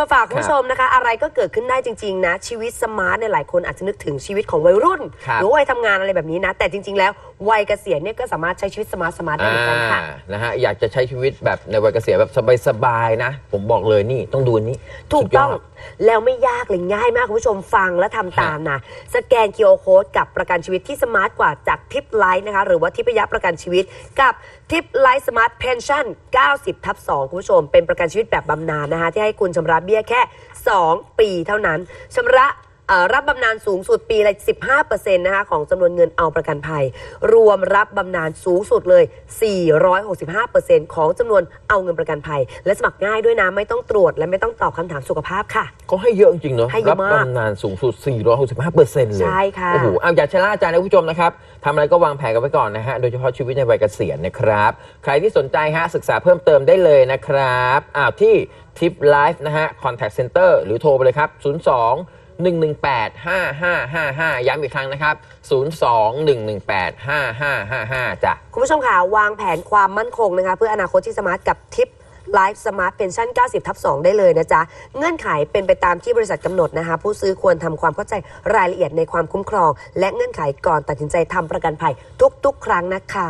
มาฝากคุณผู้ชมนะคะ อะไรก็เกิดขึ้นได้จริง ๆ นะ ชีวิตสมาร์ทเนี่ยหลายคนอาจจะนึกถึงชีวิตของวัยรุ่นครับหรือวัยทำงานอะไรแบบนี้นะ แต่จริง ๆ แล้ววัยเกษียณเนี่ยก็สามารถใช้ชีวิตสมาร์ทสมาร์ทได้เหมือนกันค่ะอ่านะฮะอยากจะใช้ชีวิตแบบในวัยเกษียณแบบสบายๆนะ ผมบอกเลยนี่ต้องดูอันนี้ ถูกต้องสุดยดแล้วไม่ยากเลยง่ายมากคุณผู้ชมฟังและทำตามนะสแกน QR Code กับประกันชีวิตที่สมาร์ทกว่าจากทิปไลท์นะคะหรือว่าทิพยประกันชีวิตกับทิปไลท์สมาร์ทเพนชั่น 90ทับ2คุณผู้ชม เป็นประกันชีวิตแบบบำนาญนะคะที่ให้คุณชำระเบี้ยแค่ 2 ปีเท่านั้นชำระ รับบำนาญสูงสุดปีละ 15%นะคะของจำนวนเงินเอาประกันภัย รวมรับบำนาญสูงสุดเลย 465%ของจำนวนเอาเงินประกันภัย และสมัครง่ายด้วยนะ ไม่ต้องตรวจและไม่ต้องตอบคำถามสุขภาพค่ะ เขาให้เยอะจริงๆเนาะให้เยรัอะมาก บำนาญสูงสุด 465เปอร์เซ็นต์เลยใช่ค่ะ โอ้โหเอาอย่าชะล่าใจนะคุณผู้ชมนะครับทำอะไรก็วางแผนกันไว้ก่อนนะฮะ โดยเฉพาะชีวิตในวัยเกษียณนะครับ ใครที่สนใจฮะ ศึกษาเพิ่มเติมได้เลยนะครับอ้าวที่ทิปไลฟ์นะฮะ Contact Center หรือโทรไปเลยครับ 02 118 5555 ย้ำอีกครั้งนะครับ 02 118 5555 จ้ะ คุณผู้ชมค่ะ วางแผนความมั่นคงนะคะ เพื่ออนาคตที่สมาร์ทกับทิปไลฟ์สมาร์ทเพนชั่น 90 ทับ 2 ได้เลยนะจ๊ะ เงื่อนไขเป็นไปตามที่บริษัทกำหนดนะคะ ผู้ซื้อควรทำความเข้าใจรายละเอียดในความคุ้มครอง และเงื่อนไขก่อนตัดสินใจทำประกันภัยทุก ๆ ครั้งนะคะ